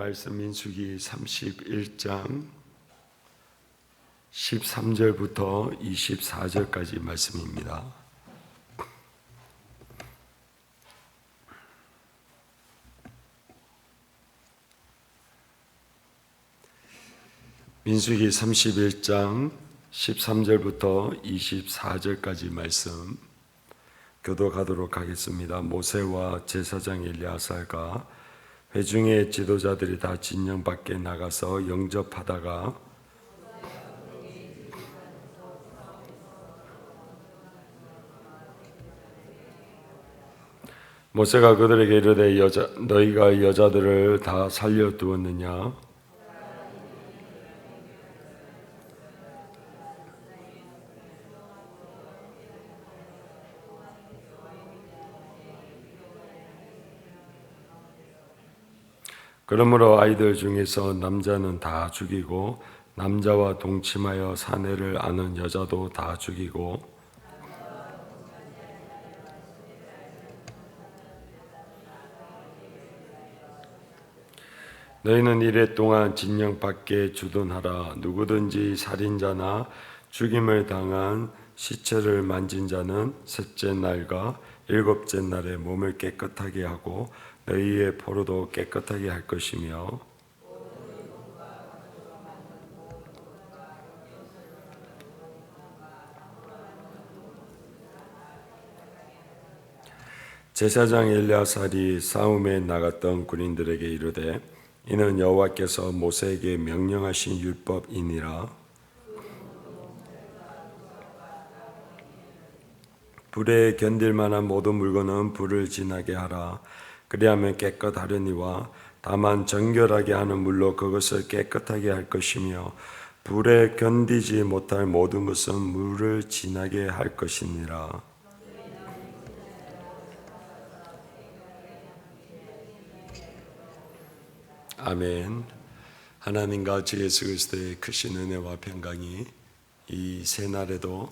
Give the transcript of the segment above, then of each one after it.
말씀 민수기 31장 13절부터 24절까지 말씀입니다. 민수기 31장 13절부터 24절까지 말씀 교도가도록 하겠습니다. 모세와 제사장 엘리야살과 회중의 지도자들이 다 진영 밖에 나가서 영접하다가 모세가 그들에게 이르되 여자 너희가 여자들을 다 살려 두었느냐 그러므로 아이들 중에서 남자는 다 죽이고 남자와 동침하여 사내를 아는 여자도 다 죽이고 너희는 이래 동안 진영 밖에 주둔하라. 누구든지 살인자나 죽임을 당한 시체를 만진 자는 셋째 날과 일곱째 날에 몸을 깨끗하게 하고 너희의 포로도 깨끗하게 할 것이며 제사장 엘리야살이 싸움에 나갔던 군인들에게 이르되 이는 여호와께서 모세에게 명령하신 율법이니라. 불에 견딜 만한 모든 물건은 불을 지나게 하라 그리하면 깨끗하려니와 다만 정결하게 하는 물로 그것을 깨끗하게 할 것이며 불에 견디지 못할 모든 것은 물을 지나게 할 것이니라 아멘. 하나님과 주 예수 그리스도의 크신 은혜와 평강이 이 새 날에도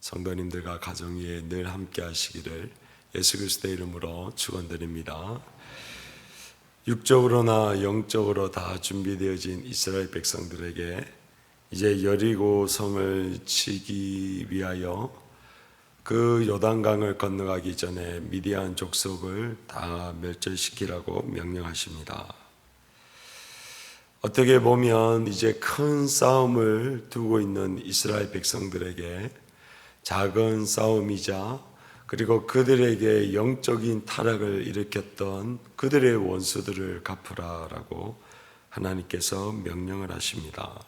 성도님들과 가정 위에 늘 함께 하시기를 예수 그리스도의 이름으로 축원드립니다. 육적으로나 영적으로 다 준비되어진 이스라엘 백성들에게 이제 여리고 성을 치기 위하여 그 요단강을 건너가기 전에 미디안 족속을 다 멸절시키라고 명령하십니다. 어떻게 보면 이제 큰 싸움을 두고 있는 이스라엘 백성들에게 작은 싸움이자 그리고 그들에게 영적인 타락을 일으켰던 그들의 원수들을 갚으라라고 하나님께서 명령을 하십니다.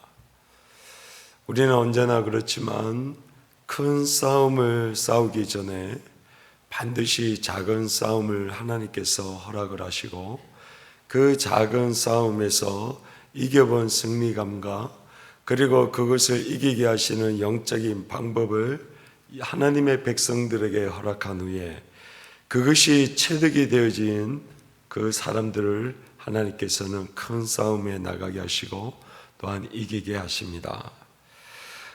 우리는 언제나 그렇지만 큰 싸움을 싸우기 전에 반드시 작은 싸움을 하나님께서 허락을 하시고 그 작은 싸움에서 이겨본 승리감과 그리고 그것을 이기게 하시는 영적인 방법을 하나님의 백성들에게 허락한 후에 그것이 체득이 되어진 그 사람들을 하나님께서는 큰 싸움에 나가게 하시고 또한 이기게 하십니다.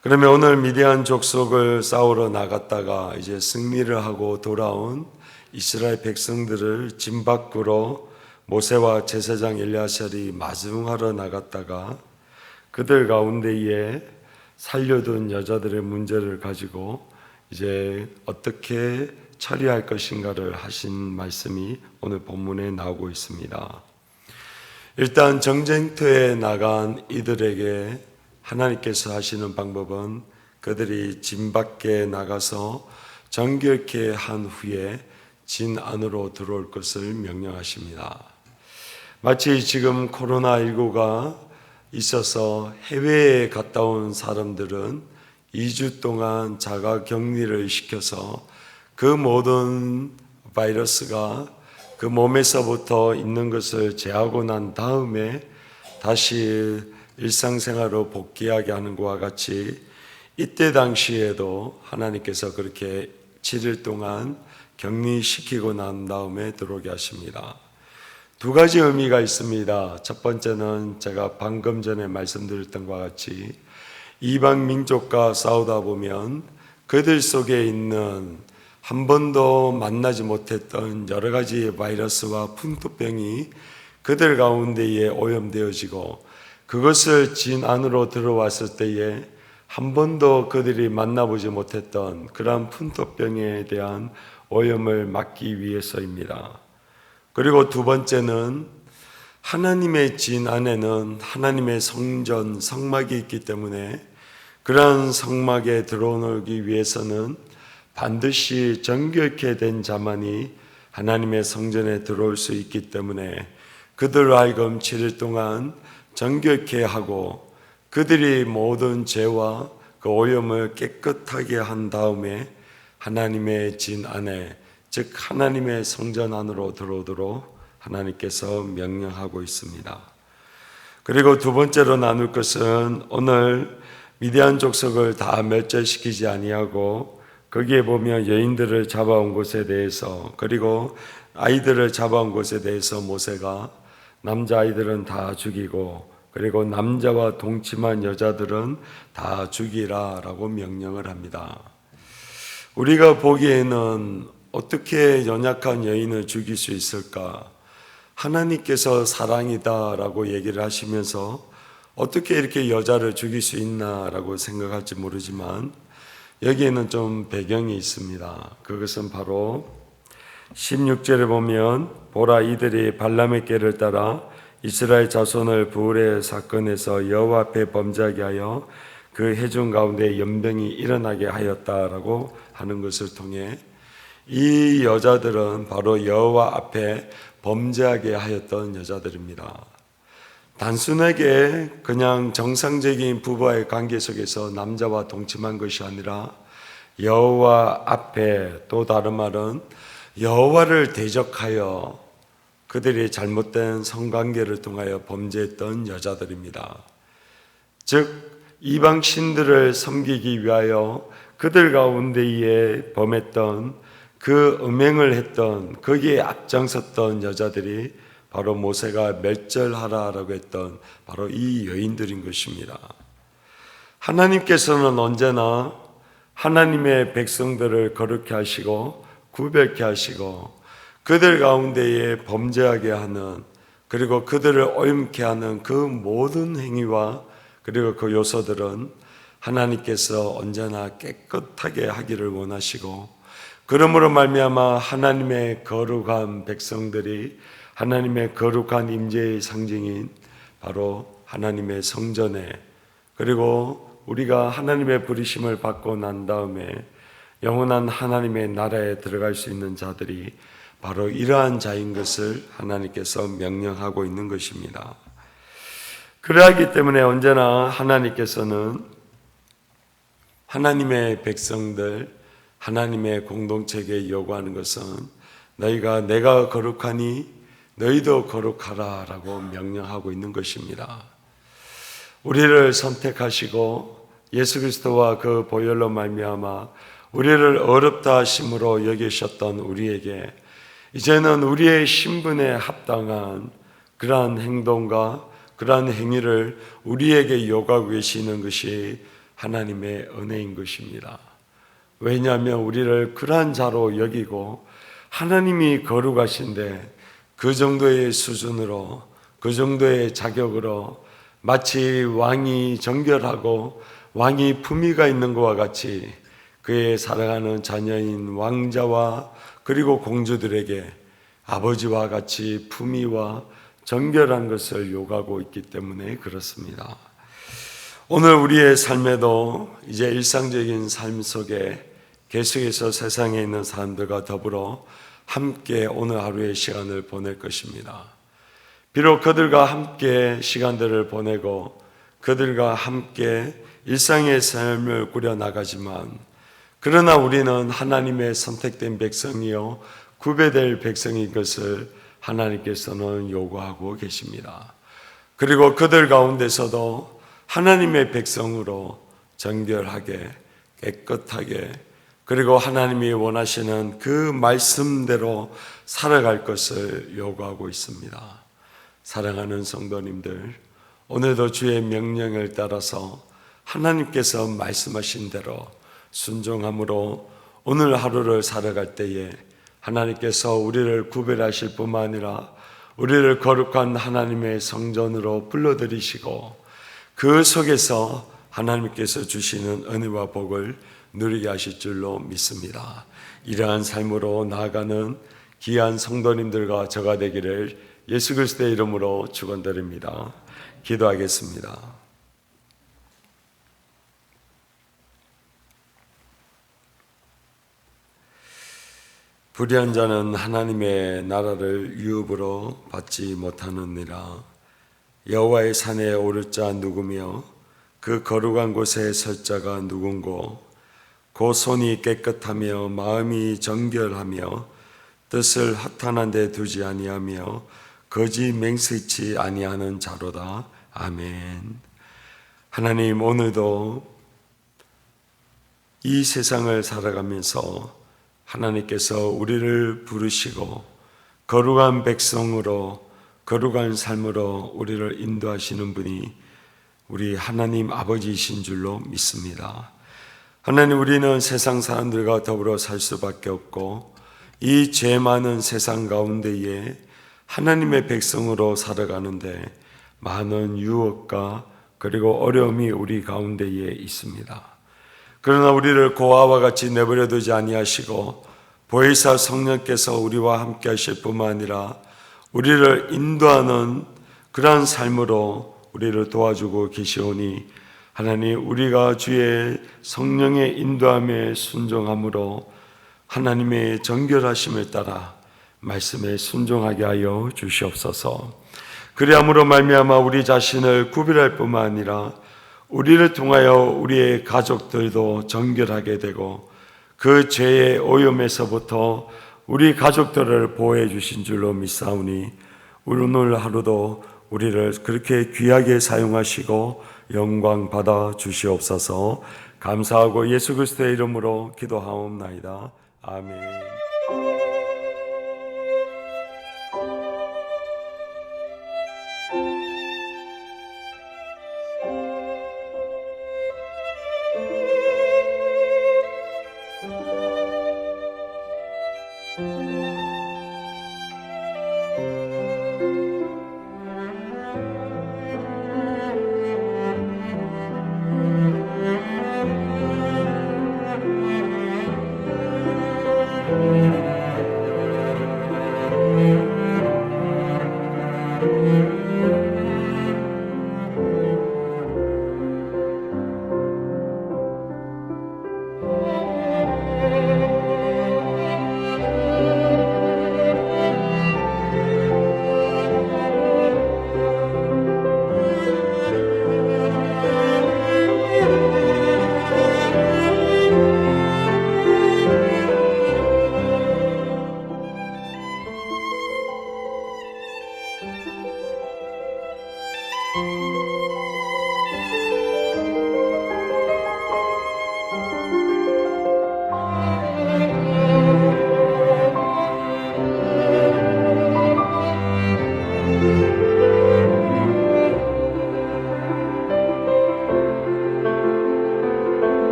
그러면 오늘 미디안 족속을 싸우러 나갔다가 이제 승리를 하고 돌아온 이스라엘 백성들을 진 밖으로 모세와 제사장 엘리야살이 마중하러 나갔다가 그들 가운데에 살려둔 여자들의 문제를 가지고 이제 어떻게 처리할 것인가를 하신 말씀이 오늘 본문에 나오고 있습니다. 일단 정쟁터에 나간 이들에게 하나님께서 하시는 방법은 그들이 진 밖에 나가서 정결케 한 후에 진 안으로 들어올 것을 명령하십니다. 마치 지금 코로나19가 있어서 해외에 갔다 온 사람들은 2주 동안 자가 격리를 시켜서 그 모든 바이러스가 그 몸에서부터 있는 것을 제하고 난 다음에 다시 일상생활로 복귀하게 하는 것과 같이 이때 당시에도 하나님께서 그렇게 7일 동안 격리시키고 난 다음에 들어오게 하십니다. 두 가지 의미가 있습니다. 첫 번째는 제가 방금 전에 말씀드렸던 것과 같이 이방 민족과 싸우다 보면 그들 속에 있는 한 번도 만나지 못했던 여러 가지 바이러스와 풍토병이 그들 가운데에 오염되어지고 그것을 진 안으로 들어왔을 때에 한 번도 그들이 만나보지 못했던 그러한 푼토병에 대한 오염을 막기 위해서입니다. 그리고 두 번째는 하나님의 진 안에는 하나님의 성전, 성막이 있기 때문에 그러한 성막에 들어오기 위해서는 반드시 정결케 된 자만이 하나님의 성전에 들어올 수 있기 때문에 그들로 하여금 7일 동안 정결케 하고 그들이 모든 죄와 그 오염을 깨끗하게 한 다음에 하나님의 진 안에 즉 하나님의 성전 안으로 들어오도록 하나님께서 명령하고 있습니다. 그리고 두 번째로 나눌 것은 오늘 미디안 족속을 다 멸절시키지 아니하고 거기에 보면 여인들을 잡아온 곳에 대해서 그리고 아이들을 잡아온 곳에 대해서 모세가 남자 아이들은 다 죽이고 그리고 남자와 동침한 여자들은 다 죽이라라고 명령을 합니다. 우리가 보기에는 어떻게 연약한 여인을 죽일 수 있을까? 하나님께서 사랑이다라고 얘기를 하시면서 어떻게 이렇게 여자를 죽일 수 있나라고 생각할지 모르지만 여기에는 좀 배경이 있습니다. 그것은 바로 16절에 보면 보라 이들이 발람의 길을 따라 이스라엘 자손을 부울의 사건에서 여호와 앞에 범죄하게 하여 그 해중 가운데 연병이 일어나게 하였다라고 하는 것을 통해 이 여자들은 바로 여호와 앞에 범죄하게 하였던 여자들입니다. 단순하게 그냥 정상적인 부부와의 관계 속에서 남자와 동침한 것이 아니라 여호와 앞에 또 다른 말은 여호와를 대적하여 그들이 잘못된 성관계를 통하여 범죄했던 여자들입니다. 즉 이방 신들을 섬기기 위하여 그들 가운데에 범했던 그 음행을 했던 거기에 앞장섰던 여자들이 바로 모세가 멸절하라라고 했던 바로 이 여인들인 것입니다. 하나님께서는 언제나 하나님의 백성들을 거룩케 하시고 구별케 하시고 그들 가운데에 범죄하게 하는 그리고 그들을 오염케 하는 그 모든 행위와 그리고 그 요소들은 하나님께서 언제나 깨끗하게 하기를 원하시고 그러므로 말미암아 하나님의 거룩한 백성들이 하나님의 거룩한 임재의 상징인 바로 하나님의 성전에 그리고 우리가 하나님의 부르심을 받고 난 다음에 영원한 하나님의 나라에 들어갈 수 있는 자들이 바로 이러한 자인 것을 하나님께서 명령하고 있는 것입니다. 그러하기 때문에 언제나 하나님께서는 하나님의 백성들, 하나님의 공동체에 요구하는 것은 너희가 내가 거룩하니 너희도 거룩하라 라고 명령하고 있는 것입니다. 우리를 선택하시고 예수 그리스도와 그 보혈로 말미암아 우리를 어렵다 하심으로 여기셨던 우리에게 이제는 우리의 신분에 합당한 그러한 행동과 그러한 행위를 우리에게 요구하고 계시는 것이 하나님의 은혜인 것입니다. 왜냐하면 우리를 그러한 자로 여기고 하나님이 거룩하신데 그 정도의 수준으로 그 정도의 자격으로 마치 왕이 정결하고 왕이 품위가 있는 것과 같이 그의 사랑하는 자녀인 왕자와 그리고 공주들에게 아버지와 같이 품위와 정결한 것을 요구하고 있기 때문에 그렇습니다. 오늘 우리의 삶에도 이제 일상적인 삶 속에 계속해서 세상에 있는 사람들과 더불어 함께 오늘 하루의 시간을 보낼 것입니다. 비록 그들과 함께 시간들을 보내고 그들과 함께 일상의 삶을 꾸려 나가지만 그러나 우리는 하나님의 선택된 백성이요 구배될 백성인 것을 하나님께서는 요구하고 계십니다. 그리고 그들 가운데서도 하나님의 백성으로 정결하게 깨끗하게 그리고 하나님이 원하시는 그 말씀대로 살아갈 것을 요구하고 있습니다. 사랑하는 성도님들, 오늘도 주의 명령을 따라서 하나님께서 말씀하신 대로 순종함으로 오늘 하루를 살아갈 때에 하나님께서 우리를 구별하실 뿐만 아니라 우리를 거룩한 하나님의 성전으로 불러들이시고 그 속에서 하나님께서 주시는 은혜와 복을 누리게 하실 줄로 믿습니다. 이러한 삶으로 나아가는 귀한 성도님들과 저가 되기를 예수 그리스도의 이름으로 축원드립니다. 기도하겠습니다. 불의한 자는 하나님의 나라를 유업으로 받지 못하느니라. 여호와의 산에 오를 자 누구며 그 거룩한 곳에 설 자가 누군고 그 손이 깨끗하며 마음이 정결하며 뜻을 허탄한 데 두지 아니하며 거짓 맹세치 아니하는 자로다. 아멘. 하나님 오늘도 이 세상을 살아가면서 하나님께서 우리를 부르시고 거룩한 백성으로 거룩한 삶으로 우리를 인도하시는 분이 우리 하나님 아버지이신 줄로 믿습니다. 하나님 우리는 세상 사람들과 더불어 살 수밖에 없고 이 죄 많은 세상 가운데에 하나님의 백성으로 살아가는데 많은 유혹과 그리고 어려움이 우리 가운데에 있습니다. 그러나 우리를 고아와 같이 내버려 두지 아니하시고 보혜사 성령께서 우리와 함께 하실 뿐만 아니라 우리를 인도하는 그러한 삶으로 우리를 도와주고 계시오니 하나님 우리가 주의 성령의 인도함에 순종함으로 하나님의 정결하심을 따라 말씀에 순종하게 하여 주시옵소서. 그리함으로 말미암아 우리 자신을 구별할 뿐만 아니라 우리를 통하여 우리의 가족들도 정결하게 되고 그 죄의 오염에서부터 우리 가족들을 보호해 주신 줄로 믿사오니 오늘 하루도 우리를 그렇게 귀하게 사용하시고 영광 받아 주시옵소서 감사하고 예수 그리스도의 이름으로 기도하옵나이다. 아멘.